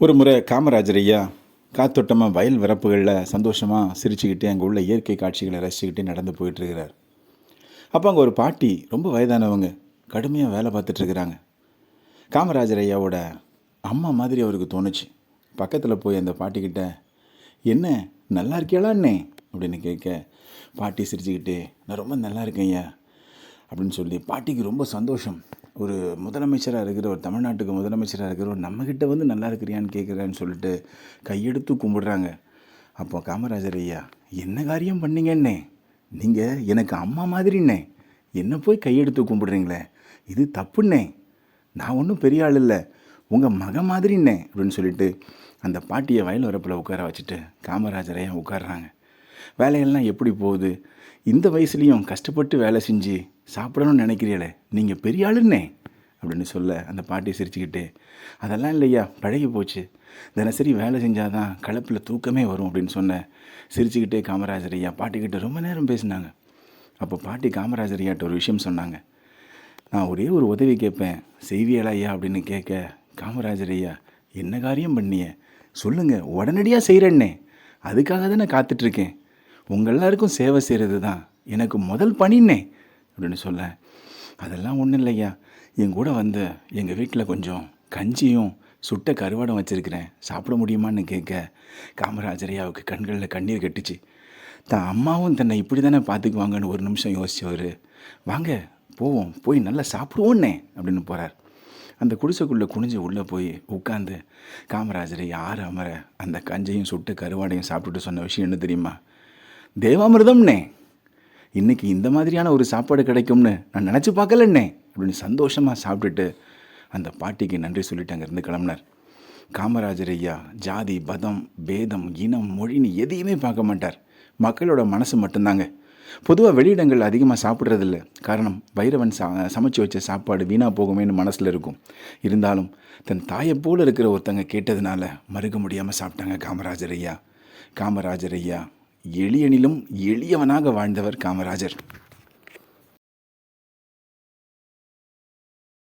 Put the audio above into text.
ஒரு முறை காமராஜர் ஐயா காத்தோட்டமாக வயல் வரப்புகளில் சந்தோஷமாக சிரிச்சுக்கிட்டே அங்கே உள்ள இயற்கை காட்சிகளை ரசிச்சுக்கிட்டு நடந்து போயிட்டுருக்கிறார். அப்போ அங்கே ஒரு பாட்டி ரொம்ப வயதானவங்க கடுமையாக வேலை பார்த்துட்ருக்குறாங்க காமராஜர் ஐயாவோட அம்மா மாதிரி அவருக்கு தோணுச்சு. பக்கத்தில் போய் அந்த பாட்டிக்கிட்ட என்ன நல்லா இருக்கியாளாண்ணே அப்படின்னு கேட்க பாட்டி சிரிச்சுக்கிட்டே நான் ரொம்ப நல்லா இருக்கேன் ஐயா அப்படின்னு சொல்லி பாட்டிக்கு ரொம்ப சந்தோஷம். ஒரு முதலமைச்சராக இருக்கிற ஒரு தமிழ்நாட்டுக்கு முதலமைச்சராக இருக்கிற ஒரு நம்மக்கிட்ட வந்து நல்லா இருக்கிறியான்னு கேட்குறான்னு சொல்லிட்டு கையெடுத்து கும்பிடுறாங்க. அப்போ காமராஜர் ஐயா என்ன காரியம் பண்ணீங்கண்ணே நீங்கள் எனக்கு அம்மா மாதிரிண்ணே என்ன போய் கையெடுத்து கும்பிடுறீங்களே? இது தப்புண்ணே நான் ஒன்றும் பெரிய ஆள் இல்லை. உங்கள் மக மாதிரிண்ணே அப்படின்னு சொல்லிட்டு அந்த பாட்டியை வயல் வரப்பில் உட்கார வச்சுட்டு காமராஜர் ஐயா வேலையெல்லாம் எப்படி போகுது? இந்த வயசுலேயும் கஷ்டப்பட்டு வேலை செஞ்சு சாப்பிடணும்னு நினைக்கிறீங்களே நீங்கள் பெரிய ஆளுன்னே அப்படின்னு சொல்ல அந்த பாட்டி சிரிச்சுக்கிட்டே அதெல்லாம் இல்லையா பழகி போச்சு. தினசரி வேலை செஞ்சால் தான் களைப்பில் தூக்கமே வரும் அப்படின்னு சொன்னேன் சிரிச்சுக்கிட்டே காமராஜர் ஐயா பாட்டிக்கிட்ட ரொம்ப நேரம் பேசினாங்க. அப்போ பாட்டி காமராஜர் ஐயாட்ட ஒரு விஷயம் சொன்னாங்க. நான் ஒரே ஒரு உதவி கேட்பேன் செய்வியலா ஐயா? அப்படின்னு கேட்க காமராஜர் ஐயா என்ன காரியம் பண்ணிய? சொல்லுங்கள் உடனடியாக செய்கிறேன்னே அதுக்காக தானே காத்துட்ருக்கேன் உங்கள் எல்லாருக்கும் சேவை செய்கிறது தான் எனக்கு முதல் பணின்னே அப்படின்னு சொல்ல. அதெல்லாம் ஒன்றும் இல்லையா? என் கூட வந்து எங்கள் வீட்டில் கொஞ்சம் கஞ்சியும் சுட்ட கருவாடம் வச்சுருக்கிறேன். சாப்பிட முடியுமான்னு கேட்க காமராஜரையாவுக்கு கண்களில் கண்ணீர் கட்டுச்சு. தான் அம்மாவும் தன்னை இப்படி தானே பார்த்துக்குவாங்கன்னு ஒரு நிமிஷம் யோசிச்சவர். வாங்க போவோம் போய் நல்லா சாப்பிடுவோன்னே அப்படின்னு போகிறார் அந்த குடிசைக்குள்ளே குனிஞ்சு உள்ளே போய் உட்காந்து காமராஜரை யார் அமர அந்த கஞ்சையும் சுட்டு கருவாடையும் சாப்பிட்டுட்டு சொன்ன விஷயம் என்ன தெரியுமா? தேவாமிர்தம்னே. இன்றைக்கி இந்த மாதிரியான ஒரு சாப்பாடு கிடைக்கும்னு நான் நினச்சி பார்க்கலண்ணே அப்படின்னு சந்தோஷமாக சாப்பிட்டுட்டு அந்த பாட்டிக்கு நன்றி சொல்லிட்டு அங்கேருந்து கிளம்புனார். காமராஜர் ஐயா ஜாதி பதம் பேதம் இனம் மொழின்னு எதையுமே பார்க்க மாட்டார். மக்களோட மனசு மட்டும்தாங்க. பொதுவாக வெளியிடங்கள் அதிகமாக சாப்பிட்றதில்ல. காரணம் பைரவன் சா சமைச்சு வச்ச சாப்பாடு வீணாக போகுமேன்னு மனசில் இருக்கும். இருந்தாலும் தன் தாயை போல் இருக்கிற ஒருத்தங்க கேட்டதுனால மறுக்க முடியாமல் சாப்பிட்டாங்க காமராஜர் ஐயா. காமராஜர் ஐயா எளியனிலும் எளியவனாக வாழ்ந்தவர் காமராஜர்.